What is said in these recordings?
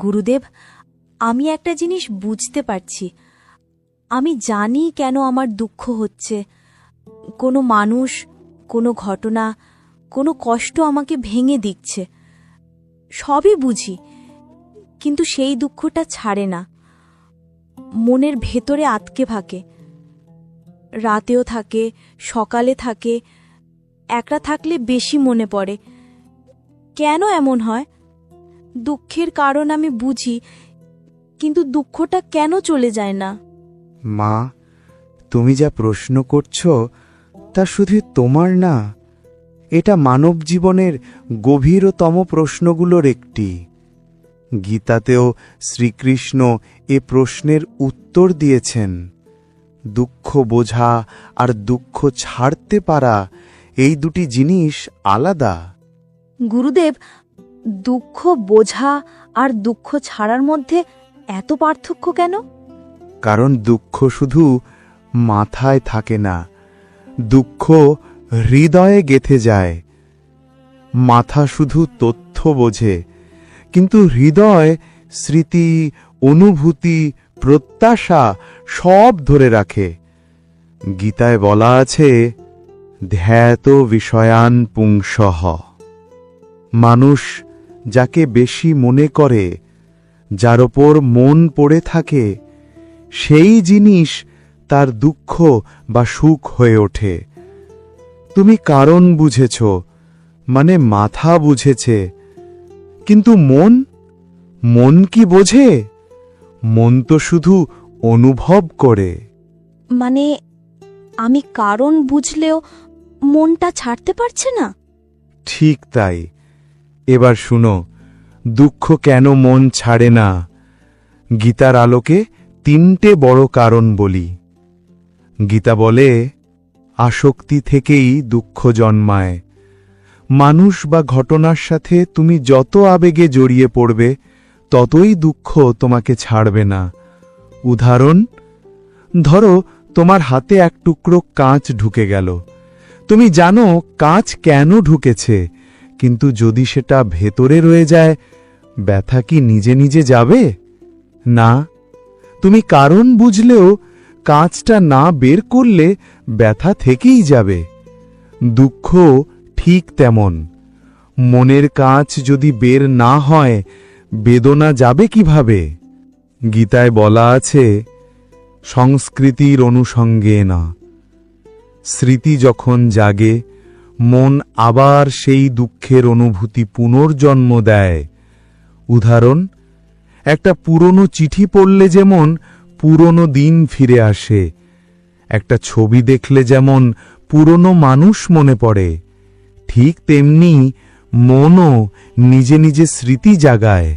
গুরুদেব, আমি একটা জিনিস বুঝতে পারছি। আমি জানি কেন আমার দুঃখ হচ্ছে। কোনো মানুষ, কোনো ঘটনা, কোনো কষ্ট আমাকে ভেঙে দিচ্ছে। সবই বুঝি, কিন্তু সেই দুঃখটা ছাড়ে না। মনের ভেতরে আটকে থাকে। রাতেও থাকে, সকালে থাকে, একলা থাকলে বেশি মনে পড়ে। কেন এমন হয়? দুঃখের কারণ আমি বুঝি কিন্তু দুঃখটা কেন চলে যায় না? মা তুমি যা প্রশ্ন করছ তা শুধু তোমার না এটা মানব জীবনের গভীরতম প্রশ্নগুলোর একটি। গীতাতেও শ্রীকৃষ্ণ এ প্রশ্নের উত্তর দিয়েছেন দুঃখ বোঝা আর দুঃখ ছাড়তে পারা এই দুটি জিনিস আলাদা। গুরুদেব দুঃখ বোঝা আর দুঃখ ছাড়ার মধ্যে এত পার্থক্য কেন? কারণ দুঃখ শুধু মাথায় থাকে না, দুঃখ হৃদয়ে গেথে যায়। মাথা শুধু তথ্য বোঝে, কিন্তু হৃদয়, স্মৃতি, অনুভূতি, প্রত্যাশা সব ধরে রাখে। গীতায় বলা আছে, ধ্যাত বিষয়ান পুংসহ মানুষ যাকে বেশি মনে করে যার ওপর মন পড়ে থাকে সেই জিনিস তার দুঃখ বা সুখ হয়ে ওঠে। তুমি কারণ বুঝেছ মানে মাথা বুঝেছে কিন্তু মন? মন কি বোঝে? মন তো শুধু অনুভব করে। মানে আমি কারণ বুঝলেও মনটা ছাড়তে পারছে না? ঠিক তাই। এবার শুনো, দুঃখ কেন মন ছাড়ে না? গীতার আলোকে তিনটে বড় কারণ বলি। গীতা বলে, আসক্তি থেকেই দুঃখ জন্মায়। মানুষ বা ঘটনার সাথে তুমি যত আবেগে জড়িয়ে পড়বে, ততই দুঃখ তোমাকে ছাড়বে না। উদাহরণ, ধরো, তোমার হাতে এক টুকরো কাঁচ ঢুকে গেল। তুমি জানো কাঁচ কেন ঢুকেছে? কিন্তু যদি সেটা ভেতরে রয়ে যায়, ব্যথা কি নিজে নিজে যাবে? না। তুমি কারণ বুঝলেও কাঁচটা না বের করলে ব্যথা থেকেই যাবে। দুঃখ ঠিক তেমন। মনের কাঁচ যদি বের না হয়, বেদনা যাবে কীভাবে? গীতায় বলা আছে, সংস্কৃতির অনুষঙ্গে না। স্মৃতি যখন জাগে মন আবার সেই দুঃখের অনুভূতি পুনর্জন্ম দেয়। উদাহরণ, একটা পুরনো চিঠি পড়লে যেমন পুরনো দিন ফিরে আসে, একটা ছবি দেখলে যেমন পুরনো মানুষ মনে পড়ে, ঠিক তেমনি মনও নিজে নিজে স্মৃতি জাগায়।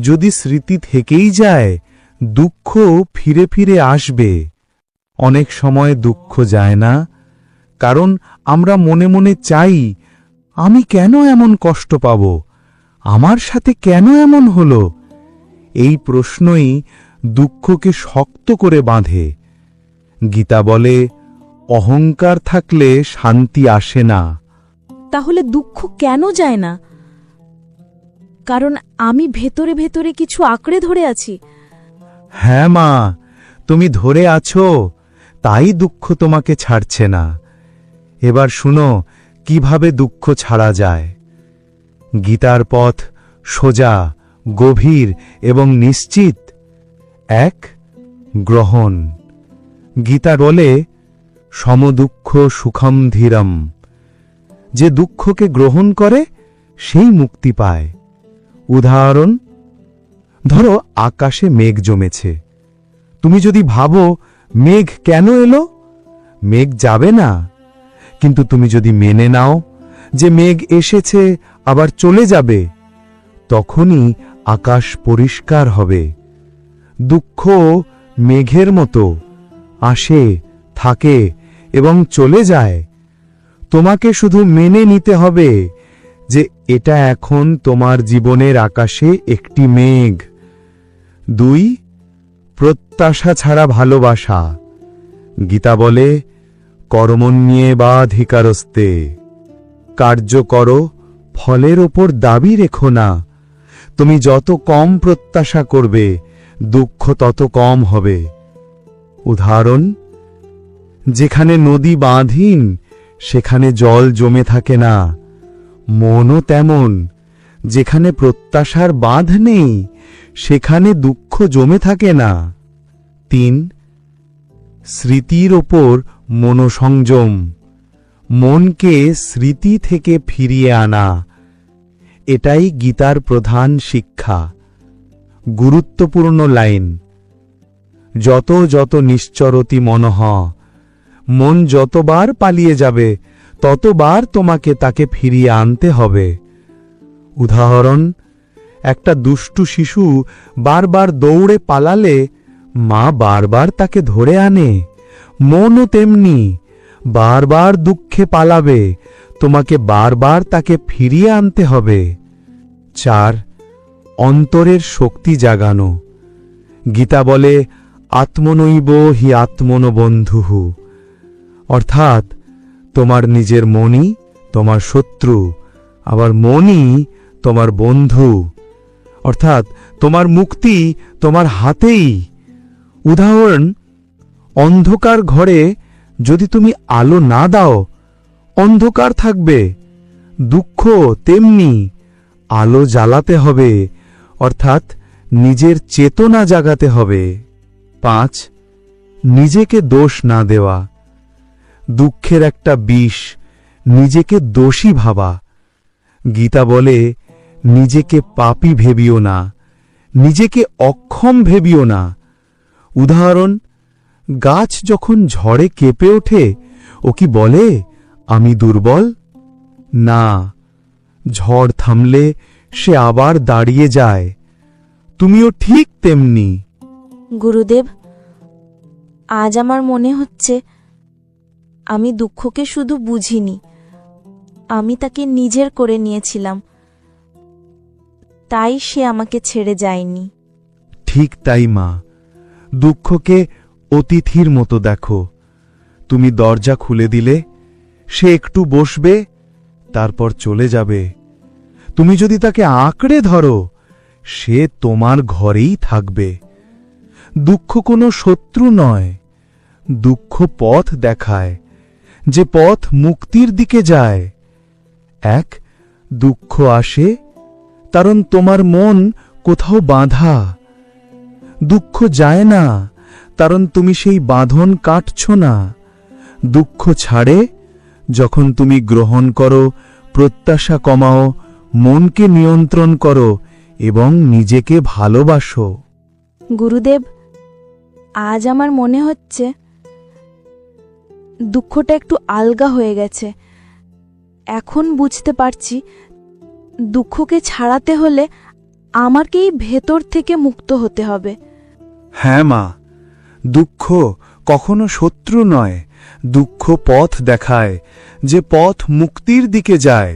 যদি স্মৃতি থেকেই যায় দুঃখ ফিরে ফিরে আসবে। অনেক সময় দুঃখ যায় না কারণ আমরা মনে মনে চাই আমি কেন এমন কষ্ট পাব? আমার সাথে কেন এমন হল? এই প্রশ্নই দুঃখকে শক্ত করে বাঁধে। গীতা বলে অহংকার থাকলে শান্তি আসে না। তাহলে দুঃখ কেন যায় না? কারণ আমি ভেতরে ভেতরে কিছু আঁকড়ে ধরে আছি। হ্যাঁ মা তুমি ধরে আছো তাই দুঃখ তোমাকে ছাড়ছে না। এবার শুনো, কীভাবে দুঃখ ছাড়া যায়। গীতার পথ সোজা, গভীর এবং নিশ্চিত। এক, গ্রহণ। গীতা বলে, সমদুঃখ সুখম ধীরম। যে দুঃখকে গ্রহণ করে, সেই মুক্তি পায়। উদাহরণ, ধরো আকাশে মেঘ জমেছে। তুমি যদি ভাবো, মেঘ কেন এলো? মেঘ যাবে না। কিন্তু তুমি যদি মেনে নাও যে মেঘ এসেছে, আবার চলে যাবে, তখনই আকাশ পরিষ্কার হবে। দুঃখ মেঘের মতো আসে, থাকে এবং চলে যায়। তোমাকে শুধু মেনে নিতে হবে যে এটা এখন তোমার জীবনের আকাশে একটি মেঘ। দুই, প্রত্যাশা ছাড়া ভালোবাসা। গীতা বলে কর্মণ্যে বা ধিকারস্তে কার্য করো, ফলের ওপর দাবি রেখো না। তুমি যত কম প্রত্যাশা করবে, দুঃখ তত কম হবে। উদাহরণ, যেখানে নদী বাঁধীন, সেখানে জল জমে থাকে না। মনও তেমন, যেখানে প্রত্যাশার বাঁধ নেই, সেখানে দুঃখ জমে থাকে না। তিন, স্মৃতির ওপর মনোসংযম। মনকে স্মৃতি থেকে ফিরিয়ে আনা। এটাই গীতার প্রধান শিক্ষা। গুরুত্বপূর্ণ লাইন। যত যত নিশ্চরতি মনহ মন যতবার পালিয়ে যাবে, ততবার তোমাকে তাকে ফিরিয়ে আনতে হবে। উদাহরণ, একটা দুষ্টু শিশু বারবার দৌড়ে পালালে মা বারবার তাকে ধরে আনে। মনও তেমনি বারবার দুঃখে পালাবে, তোমাকে বারবার তাকে ফিরিয়ে আনতে হবে। চার, অন্তরের শক্তি জাগানো। গীতা বলে, আত্মনৈব হি আত্মন বন্ধুহু। অর্থাৎ, তোমার নিজের মনই তোমার শত্রু, আবার মনই তোমার বন্ধু। অর্থাৎ, তোমার মুক্তি তোমার হাতেই। উদাহরণ অন্ধকার ঘরে যদি তুমি আলো না দাও, অন্ধকার থাকবে, দুঃখ তেমনি আলো জ্বালাতে হবে, অর্থাৎ নিজের চেতনা জাগাতে হবে। পাঁচ, নিজেকে দোষ না দেওয়া। দুঃখের একটা বিষ, নিজেকে দোষী ভাবা। গীতা বলে, নিজেকে পাপী ভেবিও না, নিজেকে অক্ষম ভেবিও না। উদাহরণ গাছ যখন ঝড়ে কেঁপে ওঠে ও কি বলে আমি দুর্বল? না ঝড় থামলে সে আবার দাঁড়িয়ে যায়। তুমিও ঠিক তেমনি। গুরুদেব আজ আমার মনে হচ্ছে আমি দুঃখকে শুধু বুঝিনি। আমি তাকে নিজের করে নিয়েছিলাম। তাই সে আমাকে ছেড়ে যায়নি। ঠিক তাই মা দুঃখকে অতিথির মতো দেখো। তুমি দরজা খুলে দিলে, সে একটু বসবে, তারপর চলে যাবে। তুমি যদি তাকে আঁকড়ে ধরো, সে তোমার ঘরেই থাকবে। দুঃখ কোনো শত্রু নয়, দুঃখ পথ দেখায়, যে পথ মুক্তির দিকে যায়। এক, দুঃখ আসে, কারণ তোমার মন কোথাও বাঁধা। দুঃখ যায় না কারণ তুমি সেই বাঁধন কাটছ না। দুঃখ ছাড়ে যখন তুমি গ্রহণ করো প্রত্যাশা কমাও মনকে নিয়ন্ত্রণ করো এবং নিজেকে ভালোবাসো। গুরুদেব আজ আমার মনে হচ্ছে দুঃখটা একটু আলগা হয়ে গেছে। এখন বুঝতে পারছি দুঃখকে ছাড়াতে হলে আমাকেই ভেতর থেকে মুক্ত হতে হবে। হ্যাঁ মা দুঃখ কখনো শত্রু নয় দুঃখ পথ দেখায় যে পথ মুক্তির দিকে যায়।